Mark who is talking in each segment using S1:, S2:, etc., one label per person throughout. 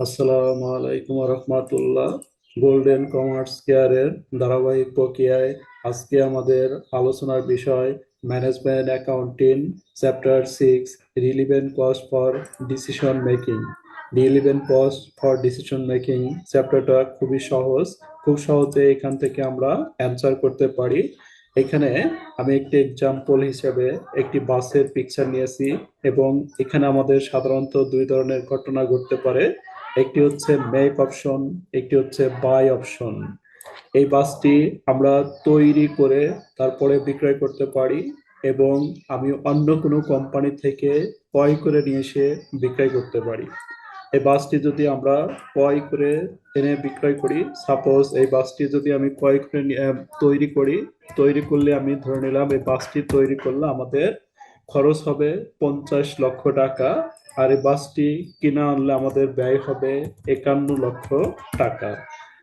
S1: আসসালামু আলাইকুম রহমতুল্লাহ। Golden commerce কেয়ারের ধারাবাহিক প্রক্রিয়ায় আজকে আমাদের আলোচনার বিষয় management accounting chapter six relevant cost for decision making relevant cost for decision making চ্যাপ্টারটা খুবই সহজ। খুব সহজে এখান থেকে আমরা অ্যান্সার করতে পারি। এখানে আমি একটি এক্সাম্পল হিসেবে একটি বাসের পিকচার নিয়েছি এবং এখানে আমাদের সাধারণত দুই ধরনের ঘটনা ঘটতে পারে। একটি হচ্ছে মেক অপশন একটি হচ্ছে বাই অপশন এই বাসটি আমরা তৈরি করে তারপরে বিক্রয় করতে পারি এবং আমি অন্য কোনো কোম্পানি থেকে ক্রয় করে নিয়ে এসে বিক্রয় করতে পারি। এই বাসটি যদি আমরা ক্রয় করে এনে বিক্রয় করি সাপোজ এই বাসটি যদি আমি ক্রয় করে তৈরি করি, তৈরি করলে আমি ধরে নিলাম এই বাসটি তৈরি করলে আমাদের খরচ হবে পঞ্চাশ লক্ষ টাকা আর এই বাসটি কিনা আনলে আমাদের ব্যয় হবে একান্ন লক্ষ টাকা।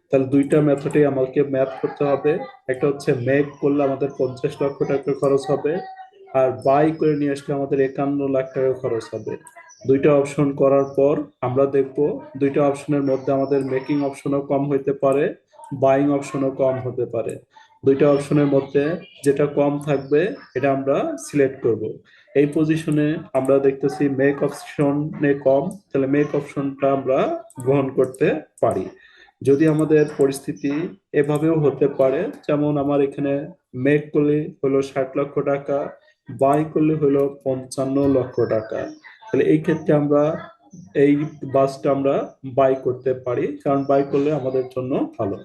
S1: তাহলে দুইটা মেথডে আমাকে ম্যাথ করতে হবে। একটা হচ্ছে মেক করলে আমাদের পঞ্চাশ লক্ষ টাকা খরচ হবে আর বাই করে নিয়ে আসলে আমাদের একান্ন লাখ টাকা খরচ হবে। দুইটা অপশন করার পর আমরা দেখব দুইটা অপশনের মধ্যে আমাদের মেকিং অপশনও কম হইতে পারে বাইং অপশনও কম হতে পারে। দুইটা অপশনের মধ্যে যেটা কম থাকবে, এটা আমরা সিলেক্ট করব। এই পজিশনে আমরা দেখতেছি মেক অপশনে কম, তাহলে মেক অপশনটা আমরা গ্রহণ করতে পারি। যদি আমাদের পরিস্থিতি এভাবেও হতে পারে, যেমন আমার এখানে মেক করলে হলো ষাট লক্ষ টাকা বাই করলে হলো পঞ্চান্ন লক্ষ টাকা। তাহলে এই ক্ষেত্রে আমরা এই বাসটা আমরা বাই করতে পারি, কারণ বাই করলে আমাদের জন্য ভালো।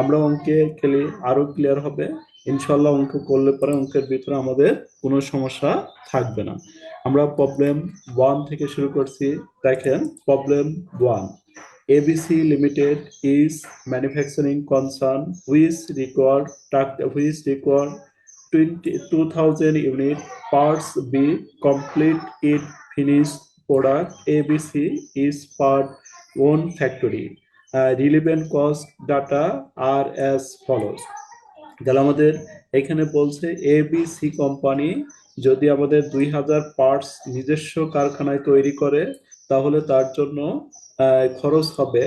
S1: আমরা অঙ্কে খেলে আরও ক্লিয়ার হবে ইনশাল্লাহ অঙ্ক করলে পরে অঙ্কের ভিতরে আমাদের কোনো সমস্যা থাকবে না আমরা প্রবলেম ওয়ান থেকে শুরু করছি দেখেন problem one ABC Limited is manufacturing concern which require which require 20 2000 unit parts be complete it finished product ABC is part one factory relevant cost data are as follows তাহলে আমাদের এখানে বলছে ABC company যদি আমাদের দুই হাজার parts নিজস্ব কারখানায় তৈরি করে, তাহলে তার জন্য খরচ হবে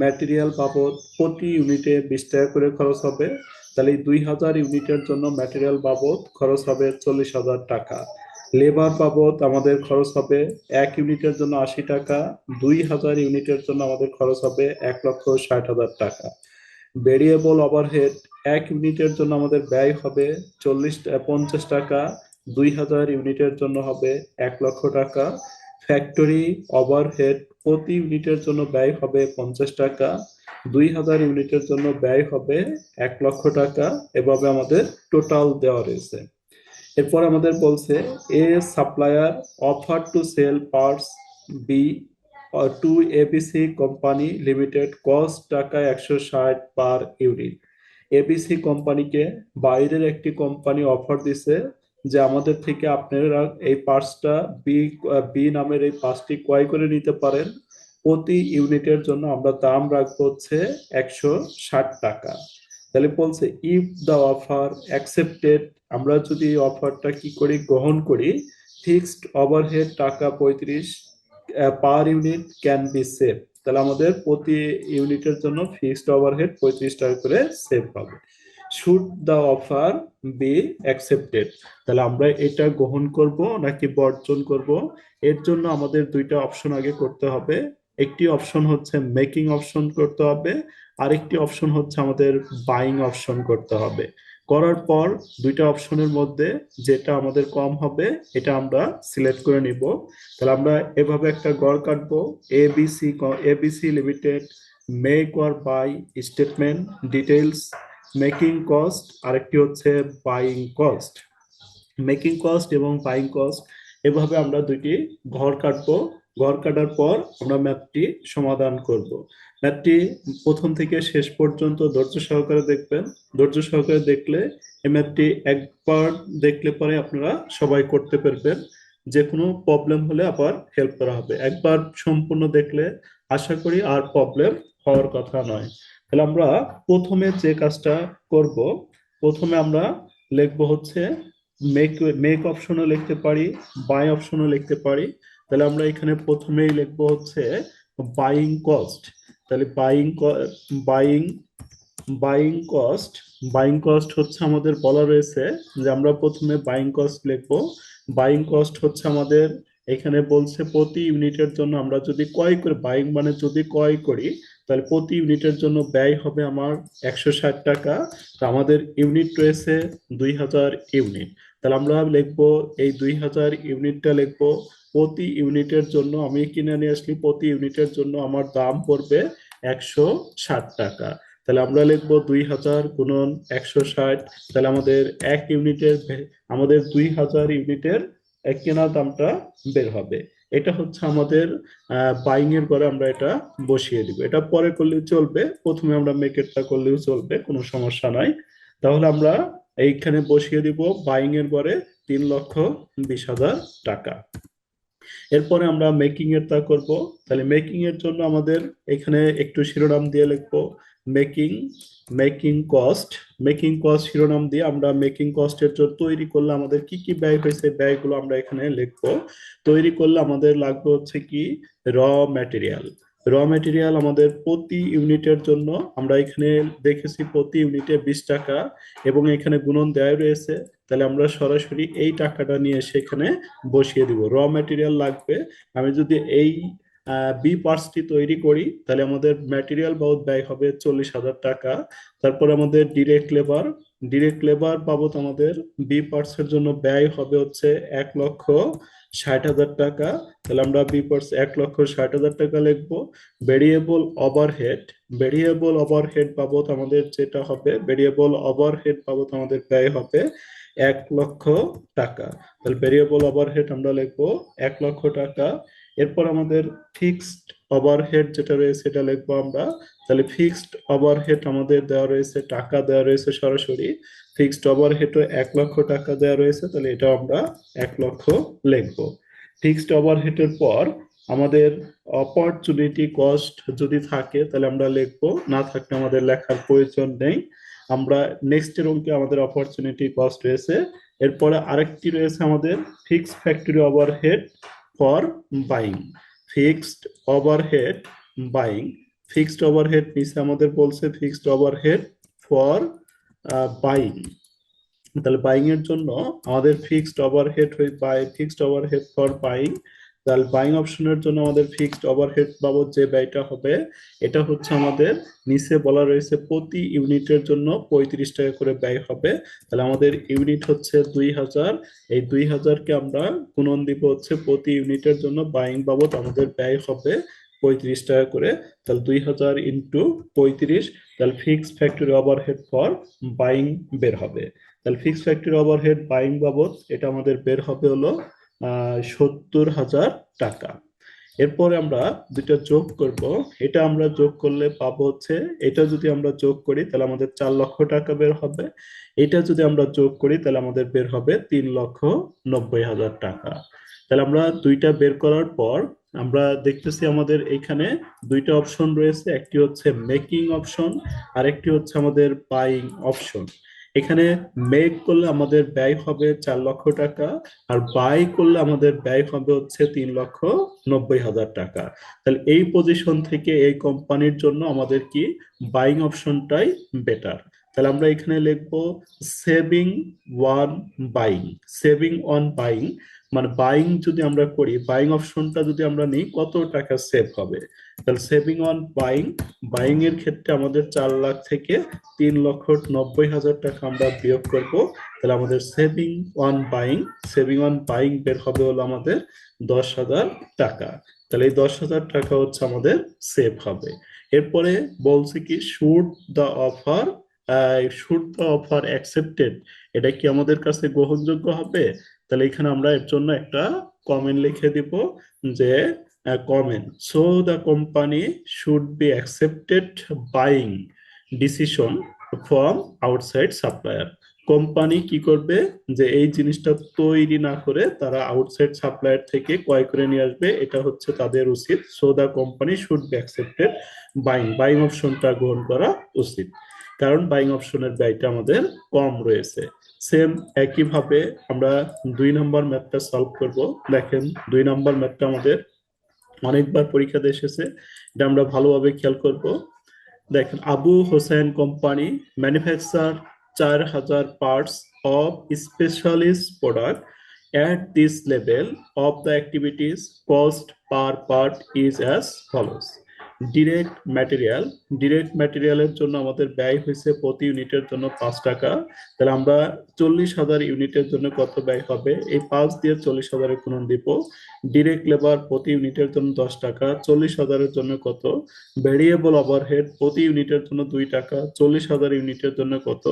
S1: ম্যাটেরিয়াল বাবদ প্রতি ইউনিটে বিশ টাকা করে খরচ হবে। তাহলে দুই হাজার ইউনিটের জন্য ম্যাটেরিয়াল বাবদ খরচ হবে চল্লিশ হাজার টাকা। লেবার বাবদ আমাদের খরচ হবে এক ইউনিটের জন্য আশি টাকা, দুই হাজার ইউনিটের জন্য আমাদের খরচ হবে এক লক্ষ ষাট হাজার টাকা। ভেরিয়েবল ওভারহেড এক ইউনিটের জন্য আমাদের ব্যয় হবে চল্লিশ পঞ্চাশ টাকা, দুই হাজার ইউনিটের জন্য হবে এক লক্ষ টাকা। ফ্যাক্টরি ওভারহেড প্রতি ইউনিটের জন্য ব্যয় হবে পঞ্চাশ টাকা, দুই হাজার ইউনিটের জন্য ব্যয় হবে এক লক্ষ টাকা, এভাবে আমাদের টোটাল দেওয়া রয়েছে। এরপর আমাদের বলছে a supplier offer to sell parts B to ABC company limited cost টাকা একশো ষাট পার ইউনিট এবিসি কোম্পানিকে বাইরের একটি কোম্পানি অফার দিছে, যে আমাদের থেকে আপনারা এই পার্টসটা বি বি নামের এই পার্টসটি ক্রয় করে নিতে পারেন। প্রতি ইউনিটের জন্য আমরা দাম রাখব হচ্ছে একশো ষাট টাকা। তাহলে বলছে ইফ দ্য অফার অ্যাকসেপ্টেড আমরা যদি অফারটা কি করি, গ্রহণ করি ফিক্সড ওভারহেড টাকা পঁয়ত্রিশ per unit can be save তাহলে আমাদের প্রতি ইউনিটের জন্য ফিক্সড ওভারহেড পঁয়ত্রিশ টাকা করে সেভ হবে should the offer be accepted তাহলে আমরা এটা গ্রহণ করব নাকি বর্জন করব? এর জন্য আমাদের দুইটা অপশন আগে করতে হবে। একটি অপশন হচ্ছে মেকিং অপশন করতে হবে, আরেকটি অপশন হচ্ছে আমাদের বাইং অপশন করতে হবে। করার পর দুইটা অপশনের মধ্যে যেটা আমাদের কম হবে, এটা আমরা সিলেক্ট করে নিব। তাহলে আমরা এভাবে একটা গড় কাটবো। ABC ABC limited make or buy statement details making cost আরেকটি হচ্ছে বাইং কস্ট মেকিং কস্ট এবং বাইং কস্ট এভাবে আমরা দুইটি ঘর কাটবো। ঘর কাটার পর আমরা ম্যাপটি সমাধান করব। ম্যাপটি প্রথম থেকে শেষ পর্যন্ত ধৈর্য সহকারে দেখবেন। ধৈর্য সহকারে দেখলে এই ম্যাপটি একবার দেখলে পরে আপনারা সবাই করতে পারবেন। যে কোনো প্রবলেম হলে আবার হেল্প করা হবে। একবার সম্পূর্ণ দেখলে আশা করি আর প্রবলেম হওয়ার কথা নয়। তাহলে আমরা প্রথমে যে কাজটা করব, প্রথমে আমরা লিখব হচ্ছে মেক মেক অপশনও লিখতে পারি বাই অপশনও লিখতে পারি। তাহলে আমরা এখানে প্রথমেই লিখব হচ্ছে বাইং কস্ট তাহলে buying buying buying cost buying cost হচ্ছে আমাদের বলা রয়েছে যে আমরা প্রথমে বাইং কস্ট লিখব। বাইং কস্ট হচ্ছে আমাদের এখানে বলছে প্রতি ইউনিটের জন্য আমরা যদি ক্রয় করি বাইং মানে যদি ক্রয় করি, তাহলে প্রতি ইউনিটের জন্য ব্যয় হবে আমার একশো ষাট টাকা। তো আমাদের ইউনিট রয়েছে দুই হাজার ইউনিট। তাহলে আমরা লিখব, এই দুই হাজার ইউনিটটা লিখব, প্রতি ইউনিটের জন্য আমি কিনে নিয়ে আসলি, প্রতি ইউনিটের জন্য আমার দাম পড়বে একশো ষাট টাকা। তাহলে আমরা লিখব দুই হাজার গুণন একশো ষাট। তাহলে আমাদের এক ইউনিটের আমাদের দুই হাজার ইউনিটের এক কেনার দামটা বের হবে। এটা হচ্ছে আমাদের বাইং এর ঘরে আমরা এটা বসিয়ে দিব। এটা পরে করলেও চলবে, প্রথমে আমরা মেকেটটা করলেও চলবে, কোনো সমস্যা নাই। তাহলে আমরা এইখানে বসিয়ে দিব বাইং এর ঘরে তিন লক্ষ বিশ হাজার টাকা। এরপরে আমরা মেকিং এর তা করব। তাহলে মেকিং এর জন্য আমাদের এখানে একটু শিরোনাম দিয়ে লিখব। Making making cost making cost শিরোনাম দিয়ে আমরা মেকিং কস্টের জন্য তৈরি করলে আমাদের কি কি ব্যয় হয়েছে, ব্যয়গুলো আমরা এখানে লিখব। তৈরি করলে আমাদের লাগবে হচ্ছে কি র ম্যাটেরিয়াল র মেটেরিয়াল আমাদের প্রতি ইউনিটের জন্য, আমরা এখানে দেখেছি প্রতি ইউনিটে বিশ টাকা এবং এখানে গুণন দেয় রয়েছে। তাহলে আমরা সরাসরি এই টাকাটা নিয়ে সেখানে বসিয়ে দিব। র মেটেরিয়াল লাগবে। আমি যদি এই বি পার্টসটি তৈরি করি, তাহলে আমাদের ম্যাটেরিয়াল বাবদ ব্যয় হবে চল্লিশ হাজার টাকা। তারপর আমাদের ডিরেক্ট লেবার ডিরেক্ট লেবার বাবদ আমাদের বি পার্টস এর জন্য ব্যয় হবে হচ্ছে এক লক্ষ ষাট হাজার টাকা। তাহলে আমরা বি পার্টস এক লক্ষ ষাট হাজার টাকা লিখব। ভেরিয়েবল ওভারহেড ভেরিয়েবল ওভারহেড বাবদ আমাদের যেটা হবে ভেরিয়েবল ওভারহেড বাবদ আমাদের ব্যয় হবে এক লক্ষ টাকা। তাহলে ভেরিয়েবল ওভারহেড আমরা লিখব এক লক্ষ টাকা। এরপর আমাদের ফিক্সড ওভারহেড যেটা রয়েছে সেটা লিখব আমরা। তাহলে ফিক্সড ওভারহেড আমাদের দেওয়া রয়েছে, টাকা দেওয়া রয়েছে সরাসরি। ফিক্সড ওভারহেডও এক লক্ষ টাকা দেওয়া রয়েছে, তাহলে এটা আমরা এক লক্ষ লিখব। ফিক্সড ওভারহেডের পর আমাদের অপরচুনিটি কস্ট যদি থাকে, তাহলে আমরা লিখব। না থাকলে আমাদের লেখার প্রয়োজন নেই। আমরা নেক্সট এর অঙ্কে আমাদের অপরচুনিটি কস্ট রয়েছে। এরপরে আরেকটি রয়েছে আমাদের fixed factory overhead for buying fixed overhead buying fixed overhead নিচে আমাদের বলছে ফিক্সড ওভারহেড ফর বাইং তাহলে বাইং এর জন্য আমাদের ফিক্সড ওভারহেড হয়ে buy fixed overhead for buying তাহলে বাইং অপশনের জন্য আমাদের ফিক্সড ওভারহেড বাবদ যে ব্যয়টা হবে, এটা হচ্ছে আমাদের নিচে বলা রয়েছে প্রতি ইউনিটের জন্য পঁয়ত্রিশ টাকা করে ব্যয় হবে। তাহলে আমাদের ইউনিট হচ্ছে দুই হাজার। এই দুই হাজারকে আমরা গুণন দিব হচ্ছে প্রতি ইউনিটের জন্য বাইং বাবদ আমাদের ব্যয় হবে পঁয়ত্রিশ টাকা করে। তাহলে দুই হাজার ইন্টু পঁয়ত্রিশ, তাহলে fix factory overhead for buying বের হবে। তাহলে ফিক্স ফ্যাক্টরি ওভারহেড বাইং বাবদ এটা আমাদের বের হবে হলো সত্তর হাজার টাকা। এরপরে আমরা দুটা যোগ করব। এটা আমরা যোগ করলে পাবো হচ্ছে, এটা যদি আমরা যোগ করি তাহলে আমাদের চার লক্ষ টাকা বের হবে। এটা যদি আমরা যোগ করি তাহলে আমাদের বের হবে তিন লক্ষ নব্বই হাজার টাকা। তাহলে আমরা দুইটা বের করার পর আমরা দেখতেছি আমাদের এখানে দুইটা অপশন রয়েছে, একটি হচ্ছে মেকিং অপশন আর একটি হচ্ছে আমাদের বাইং অপশন এখানে মেক করলে আমাদের ব্যয় হবে চার লক্ষ টাকা আর বাই করলে আমাদের ব্যয় হবে হচ্ছে তিন লক্ষ নব্বই হাজার টাকা। তাহলে এই পজিশন থেকে এই কোম্পানির জন্য আমাদের কি বাইং অপশনটাই বেটার তাহলে আমরা এখানে লিখব saving on buying saving on buying মানে বাইং যদি আমরা করি বাইং অপশনটা যদি আমরা নিই, কত টাকা সেভ হবে? তাহলে সেভিং অন বাইং বাইং এর ক্ষেত্রে আমাদের চার লাখ থেকে তিন লক্ষ নব্বই হাজার টাকা আমরা বিয়োগ করব। তাহলে আমাদের saving on buying saving on buying বের হবে হলো আমাদের দশ হাজার টাকা। তাহলে এই দশ হাজার টাকা হচ্ছে আমাদের সেভ হবে। এরপরে বলছে কি should the offer should the offer accepted এটা কি আমাদের কাছে গ্রহণযোগ্য হবে? তাহলে এখানে আমরা এর জন্য একটা কমেন্ট লিখে দিব যে comment so the company should be accepted buying decision from outside supplier company কি করবে? যে এই জিনিসটা তৈরি না করে তারা আউটসাইড সাপ্লায়ার থেকে ক্রয় করে নিয়ে আসবে, এটা হচ্ছে তাদের উচিত। So the company should be accepted buying buying অপশনটা গ্রহণ করা উচিত। কারণ বাইং অপশনের ব্যয়টা আমাদের কম রয়েছে। সেম একইভাবে আমরা দুই নম্বর ম্যাথটা সলভ করব। দেখেন, দুই নম্বর ম্যাথটা আমাদের অনেকবার পরীক্ষাতে এসেছে। এটা আমরা ভালোভাবে খেয়াল করব। দেখেন, আবু হোসেন কোম্পানি ম্যানুফ্যাকচার চার হাজার parts of specialist product at this level of the activities cost per part is as follows direct material direct ম্যাটেরিয়ালের জন্য আমাদের ব্যয় হয়েছে প্রতি ইউনিটের জন্য পাঁচ টাকা। তাহলে আমরা চল্লিশ হাজার ইউনিটের জন্য কত ব্যয় হবে? এই পাঁচ দিয়ে চল্লিশ হাজারের গুণন দিব। ডিরেক্ট লেবার প্রতি ইউনিটের জন্য দশ টাকা, চল্লিশ হাজারের জন্য কত? ভেরিয়েবল ওভারহেড প্রতি ইউনিটের জন্য দুই টাকা, চল্লিশ হাজার ইউনিটের জন্য কত?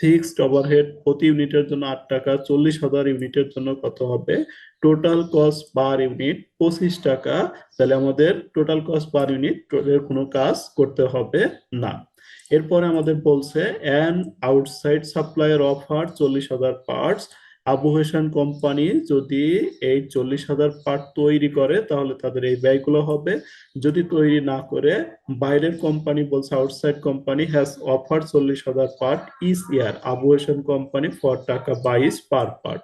S1: ফিক্সড ওভারহেড প্রতি ইউনিটের জন্য আট টাকা, চল্লিশ হাজার ইউনিটের জন্য কত হবে? টোটাল কস্ট পার ইউনিট পঁচিশ টাকা, তাহলে আমাদের টোটাল কস্ট পার ইউনিট এর কোনো কাজ করতে হবে না। এরপরে আমাদের বলছে অ্যান আউটসাইড সাপ্লায়ার অফার চল্লিশ হাজার পার্টস আবু হোসেন কোম্পানি যদি এই চল্লিশ হাজার পার্ট তৈরি করে, তাহলে তাদের এই ব্যয়গুলো হবে। যদি তৈরি না করে, বাইরের কোম্পানি বলছে আউটসাইড কোম্পানি হ্যাজ অফার চল্লিশ হাজার part each year Abu company for টাকা বাইশ পার পার্ট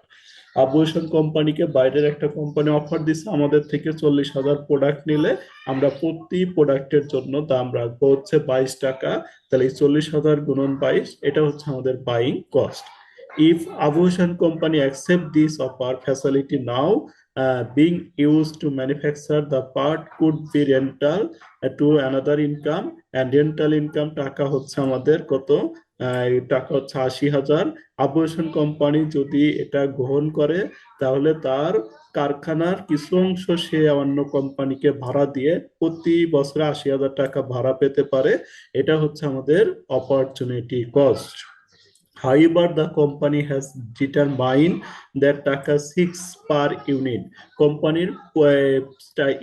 S1: আবু হোসেন কোম্পানিকে বাইরের একটা কোম্পানি অফার দিচ্ছে আমাদের থেকে চল্লিশ হাজার প্রোডাক্ট নিলে আমরা প্রতি প্রোডাক্টের জন্য দাম রাখব হচ্ছে বাইশ টাকা। তাহলে এই চল্লিশ হাজার গুণন বাইশ এটা হচ্ছে আমাদের buying cost company accept this offer facility now uh, being used to manufacture the part could be rental uh, to another income and rental income টাকা হচ্ছে আমাদের কত? টাকা হচ্ছে আশি হাজার। আবু কোম্পানি যদি এটা গ্রহণ করে, তাহলে তার কারখানার কিছু অংশ সে অন্য কোম্পানিকে ভাড়া দিয়ে প্রতি বছরে আশি হাজার টাকা ভাড়া পেতে পারে। এটা হচ্ছে আমাদের opportunity cost However, the company has determined that টাকা সিক্স পার ইউনিট কোম্পানির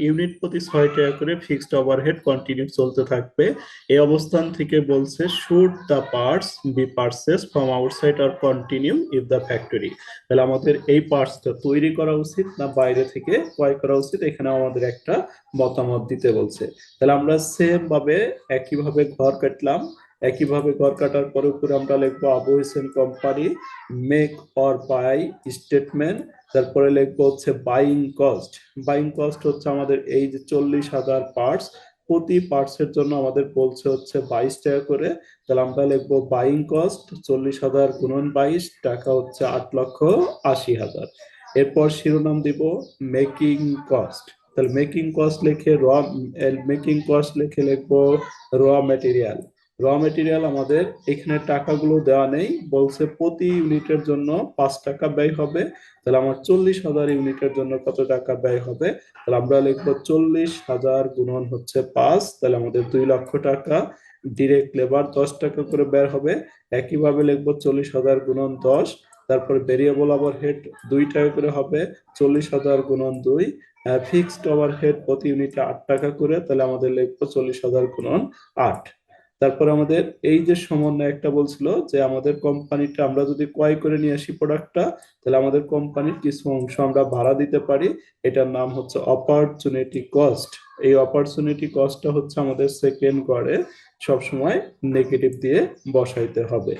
S1: ইউনিট প্রতি ছয় টাকা করে ফিক্সড ওভারহেড কন্টিনিউ চলতে থাকবে। এই অবস্থান থেকে বলছে should the parts be purchase from outside or continue if the factory তাহলে আমাদের এই পার্টসটা তৈরি করা উচিত না বাইরে থেকে ক্রয় করা উচিত? এখানে আমাদের একটা মতামত দিতে বলছে। তাহলে আমরা সেম ভাবে একইভাবে ঘর কাটলাম। একইভাবে ঘর কাটার পরে উপরে আমরা লিখব Abu company make or buy statement তারপরে লিখব হচ্ছে বাইং কস্ট বাইং কস্ট হচ্ছে আমাদের এই যে চল্লিশ হাজার পার্টস প্রতি পার্টস এর জন্য আমাদের বলছে হচ্ছে বাইশ টাকা করে। তাহলে আমরা লিখব বাইং কস্ট চল্লিশ হাজার গুণন বাইশ, টাকা হচ্ছে আট লক্ষ আশি হাজার। এরপর শিরোনাম দিব মেকিং কস্ট তাহলে মেকিং কস্ট লিখে র মেকিং কস্ট লিখে লিখব র মেটেরিয়াল র মেটেরিয়াল আমাদের এখানে টাকাগুলো দেওয়া নেই, বলছে প্রতি ইউনিটের জন্য পাঁচ টাকা ব্যয় হবে। তাহলে আমার চল্লিশ হাজার ইউনিটের জন্য কত টাকা ব্যয় হবে? তাহলে আমরা লিখব চল্লিশ হাজার গুণন হচ্ছে পাঁচ, তাহলে আমাদের দুই লক্ষ টাকা। ডিরেক্ট লেবার দশ টাকা করে বের হবে। একইভাবে লিখব চল্লিশ হাজার গুণন দশ, তারপর ভেরিয়েবল ওভার হেড দুই টাকা করে হবে, চল্লিশ হাজার গুণন দুই। ফিক্সড ওভার হেড প্রতি ইউনিটে আট টাকা করে, তাহলে আমাদের লিখব চল্লিশ হাজার গুণন আট। তারপর আমাদের এই যে সমন্বয় একটা বলছিল যে আমাদের কোম্পানিটা আমরা যদি ক্রয় করে নিয়ে আসি প্রোডাক্টটা তাহলে আমাদের কোম্পানির কিছু অংশ আমরা ভাড়া দিতে পারি। এটার নাম হচ্ছে অপরচুনিটি কস্ট এই অপরচুনিটি কস্টটা হচ্ছে আমাদের সেকেন্ড গড়ে সবসময় নেগেটিভ দিয়ে বসাইতে হবে।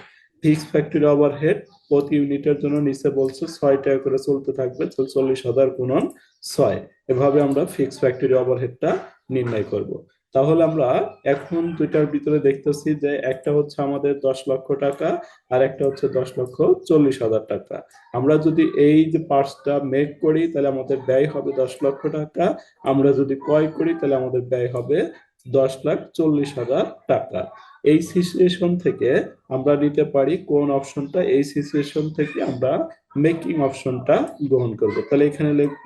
S1: ফিক্স ফ্যাক্টরি ওভারহেড প্রতি ইউনিটের জন্য নিচে বলছে ছয় টাকা করে চলতে থাকবে চল্লিশ হাজার গুণন ছয়। এভাবে আমরা ফিক্স ফ্যাক্টরি ওভারহেডটা নির্ণয় করব। তাহলে আমরা এখন দুইটার ভিতরে দেখতেছি যে একটা হচ্ছে আমাদের দশ লক্ষ টাকা আর একটা হচ্ছে দশ লক্ষ চল্লিশ হাজার টাকা। আমরা যদি এই যে পার্টসটা মেক করি, তাহলে আমাদের ব্যয় হবে দশ লক্ষ টাকা। আমরা যদি ক্রয় করি, তাহলে আমাদের ব্যয় হবে দশ লাখ চল্লিশ হাজার টাকা। এই সিচুয়েশন থেকে আমরা নিতে পারি কোন অপশনটা এই সিচুয়েশন থেকে আমরা মেকিং অপশনটা গ্রহণ করব। তাহলে এখানে লিখব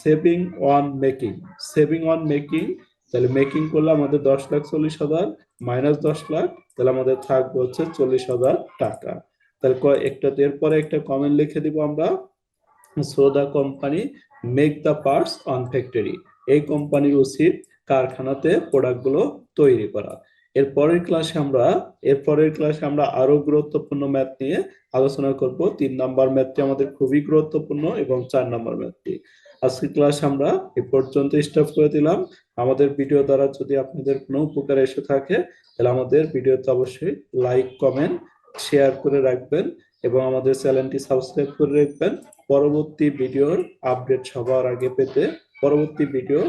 S1: saving on making saving on making তাহলে মেকিং করলে আমাদের দশ লাখ চল্লিশ হাজার মাইনাস দশ লাখ, তাহলে আমাদের থাকবে হচ্ছে চল্লিশ হাজার টাকা। তাহলে একটা এরপরে একটা কমেন্ট লিখে দিব আমরা so the company make the parts on factory এই কোম্পানির উচিত কারখানাতে প্রোডাক্টগুলো তৈরি করা। এর পরের ক্লাসে আমরা, এর পরের ক্লাসে আমরা আরও গুরুত্বপূর্ণ ম্যাথ নিয়ে আলোচনা করব। তিন নাম্বার ম্যাথটি আমাদের খুবই গুরুত্বপূর্ণ এবং চার নাম্বার ম্যাথটি আজকের ক্লাস আমরা এ পর্যন্ত স্টপ করে দিলাম। আমাদের ভিডিও দ্বারা যদি আপনাদের কোনো উপকার এসে থাকে, তাহলে আমাদের ভিডিওতে অবশ্যই লাইক কমেন্ট শেয়ার করে রাখবেন এবং আমাদের চ্যানেলটি সাবস্ক্রাইব করে রাখবেন। পরবর্তী ভিডিওর আপডেট সবার আগে পেতে পরবর্তী ভিডিও